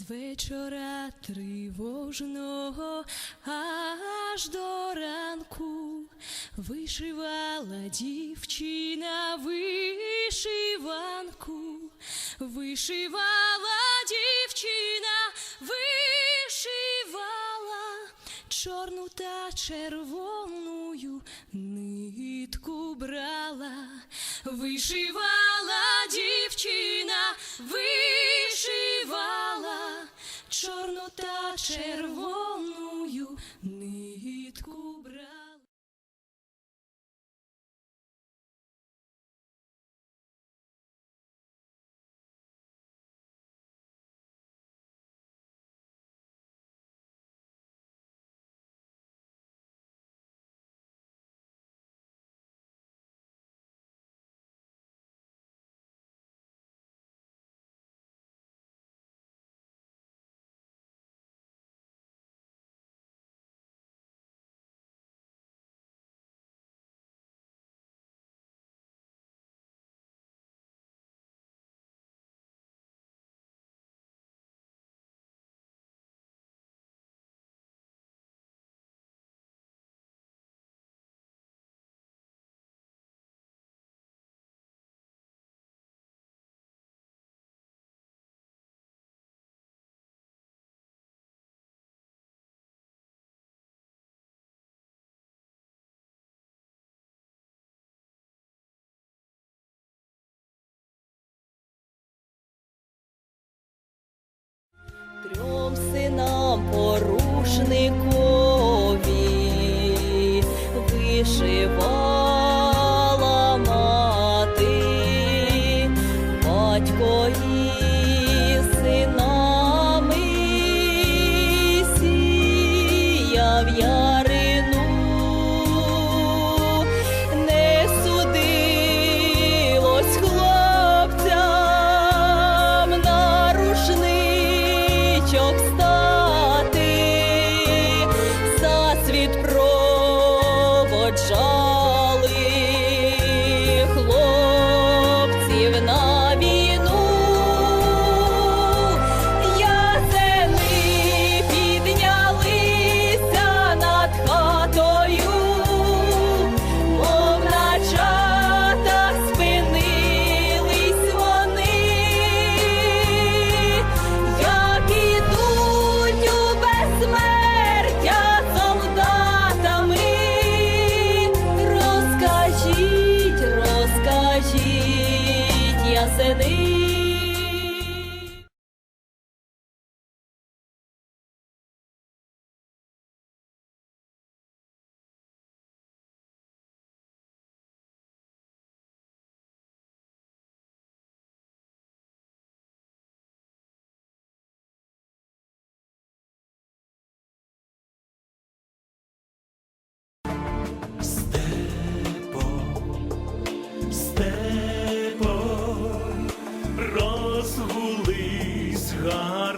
З вечора тривожного аж до ранку вишивала дівчина вишиванку, вишивала дівчина, вишивала чорну та червоною нитку брала, вишивала дівчина, вишивала чорну Трьом синам порушникові. Вишивала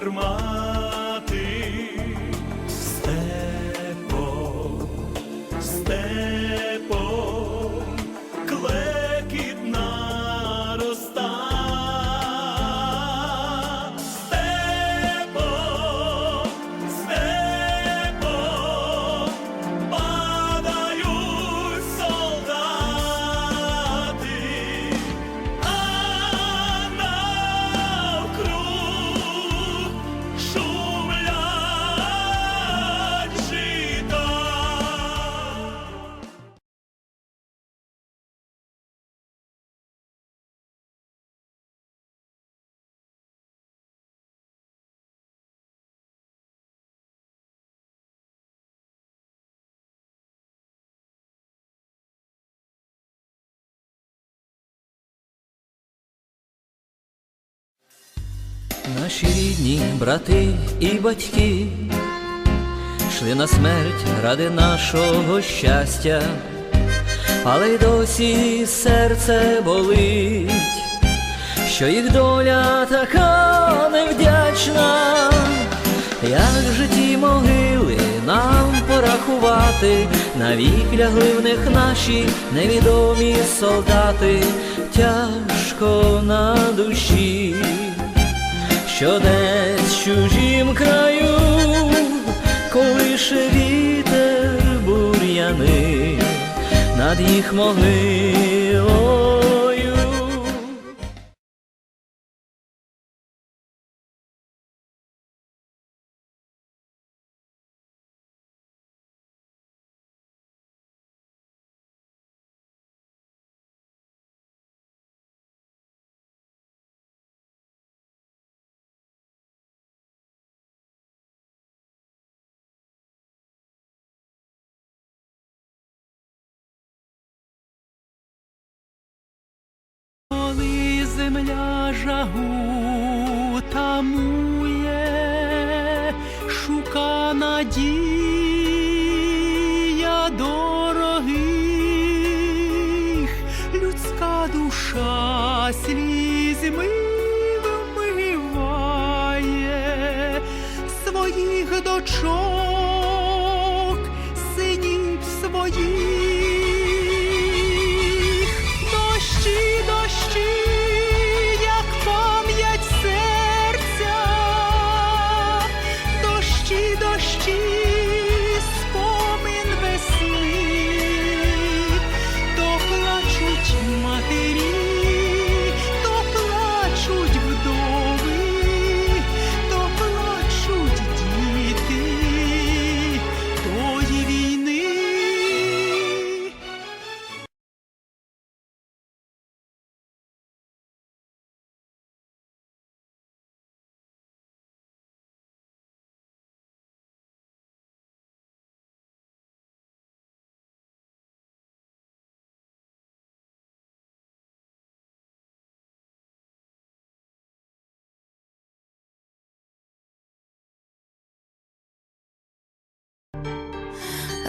armar. Наші рідні брати і батьки йшли на смерть ради нашого щастя, але й досі серце болить, що їх доля така невдячна, як же ті могили нам порахувати, навік лягли в них наші невідомі солдати, тяжко на душі що десь в чужім краю, колише вітер бур'яни над їх могилою. Земля жагу тамує, шука надія дорогих, людська душа слізьми вмиває своїх дочок,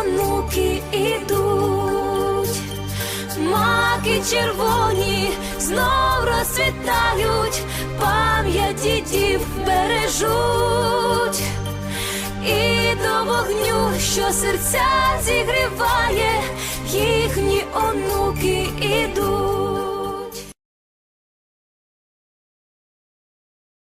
онуки ідуть. Маки червоні знов розцвітають, пам'яті дів бережуть. І до вогню, що серця зігріває, їхні онуки ідуть.